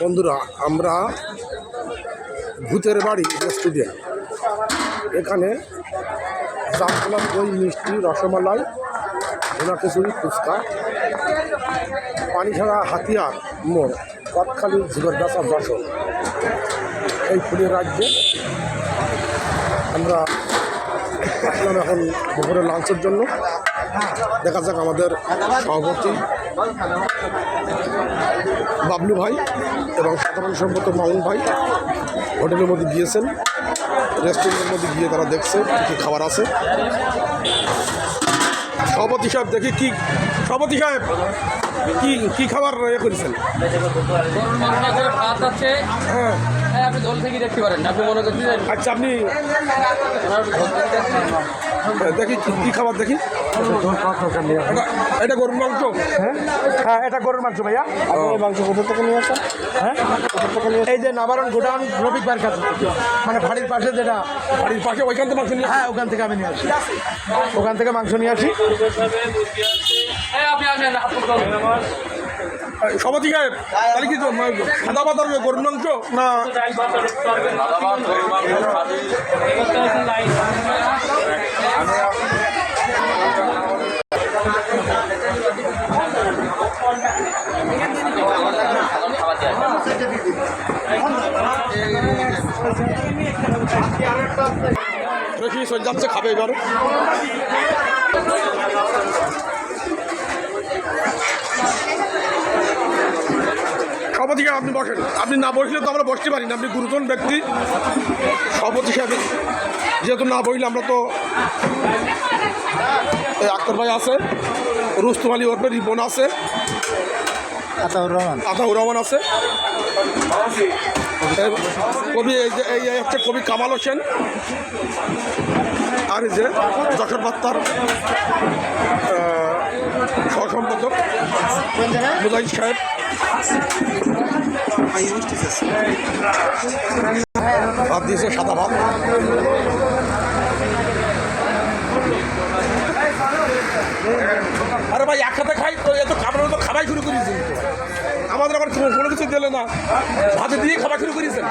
বন্ধুরা, আমরা ভূতের বাড়ি রেস্টুরেন্ট এখানে জামতলা দই, মিষ্টি, রসমালাই ভোনা খিচুড়ি ফুচকা পানিছাড়া হাতিয়ার, মোড় কটখালি ঝিগরগাছা যশোর এই ফুলের রাজ্যে আমরা আসলাম এখন দুপুরে লাঞ্চের জন্য দেখা যাক আমাদের সভাপতি বাবলু ভাই এবং সাধারণ সম্পাদক মামুন ভাই হোটেলের মধ্যে গিয়েছেন রেস্টুরেন্টের মধ্যে গিয়ে তারা দেখছে কী খাবার আছে। সভাপতি সাহেব দেখি কি সভাপতি সাহেব কি কি খাবার ইয়ে করেছেন? হ্যাঁ। হ্যাঁ আপনি দেখতে পারেন আপনি মনে করছেন আচ্ছা আপনি দেখি কি- খাবার দেখি? এটা গরুর মাংস। হ্যাঁ? হ্যাঁ এটা গরুর মাংস ভাইয়া। এই মাংস কোথা থেকে নিয়ে আসেন হ্যাঁ? এই যে নাবারণ গোডাউন রফিক ভাইয়ের কাছে। মানে বাড়ির পাশে যেটা। বাড়ির পাশে ওইখান থেকে মাংস নিয়ে হ্যাঁ ওখান থেকে আমি নিয়ে আসি। ওখান থেকে মাংস নিয়ে আসি। সভাপতি সাহেব তাহলে কি তো, সাদা পাতার গরুর মাংস? না। দেখি যাচ্ছে খাবে এবার। সভাপতি আপনি বসেন। আপনি না বসলে তো আমরা বসতে পারি না। আপনি গুরুজন ব্যক্তি। সভাপতি সাহেব, যেহেতু না বসলে আমরা তো আক্তার ভাই আছে। রুস্তম আলী ওরফে রিপন আছে। আতাউর রহমান। আতাউর রহমান আছে? কবি, এই হচ্ছে কবি কামাল হোসেন। আর যে যশোর বার্তার সহসম্পাদক মুজাহিদ সাহেব। ভাত দিয়েছে সাদা ভাত। আরে ভাই একসাথে খাবার শুরু করেছেন আমাদের আবার কোনো কিছু দিলে না। ভাতে দিয়ে খাবার শুরু করেছেন